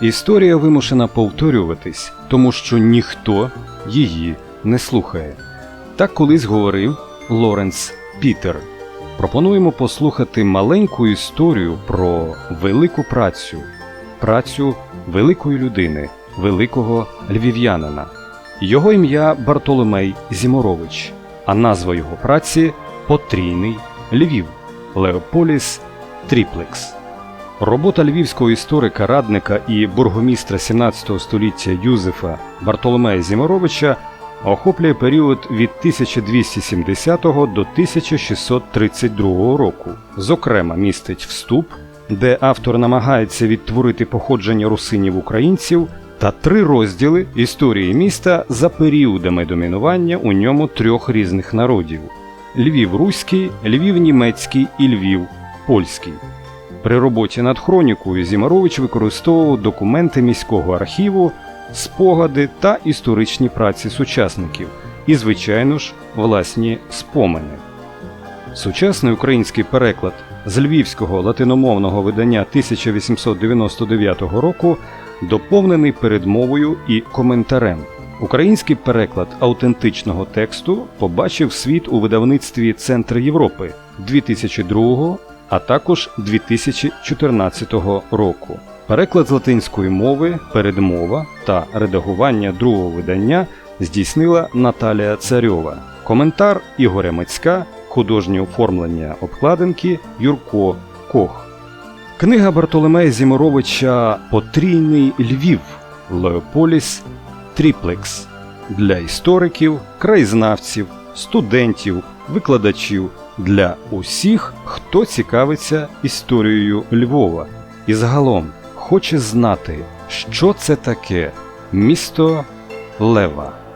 Історія вимушена повторюватись, тому що ніхто її не слухає. Так колись говорив Лоренс Пітер. Пропонуємо послухати маленьку історію про велику працю, працю великої людини, великого львів'янина. Його ім'я Бартоломей Зіморович, а назва його праці Потрійний Львів Леополіс Тріплекс. Робота львівського історика, радника і бургомістра 17 століття Юзефа Бартоломея Зіморовича охоплює період від 1270 до 1632 року. Зокрема, містить вступ, де автор намагається відтворити походження русинів українців, та три розділи історії міста за періодами домінування у ньому трьох різних народів: Львів Руський, Львів Німецький і Львів Польський. При роботі над хронікою Зімарович використовував документи міського архіву, спогади та історичні праці сучасників і, звичайно ж, власні спомини. Сучасний український переклад з львівського латиномовного видання 1899 року доповнений передмовою і коментарем. Український переклад автентичного тексту побачив світ у видавництві Центр Європи 2002 а також 2014 року. Переклад з латинської мови, передмова та редагування другого видання здійснила Наталія Царьова. Коментар Ігоря Мицька, художнє оформлення обкладинки Юрко Кох. Книга Бартоломея Зіморовича Потрійний Львів Леополіс Тріплекс для істориків, краєзнавців, студентів, викладачів для усіх, хто цікавиться історією Львова і загалом хоче знати, що це таке місто Лева.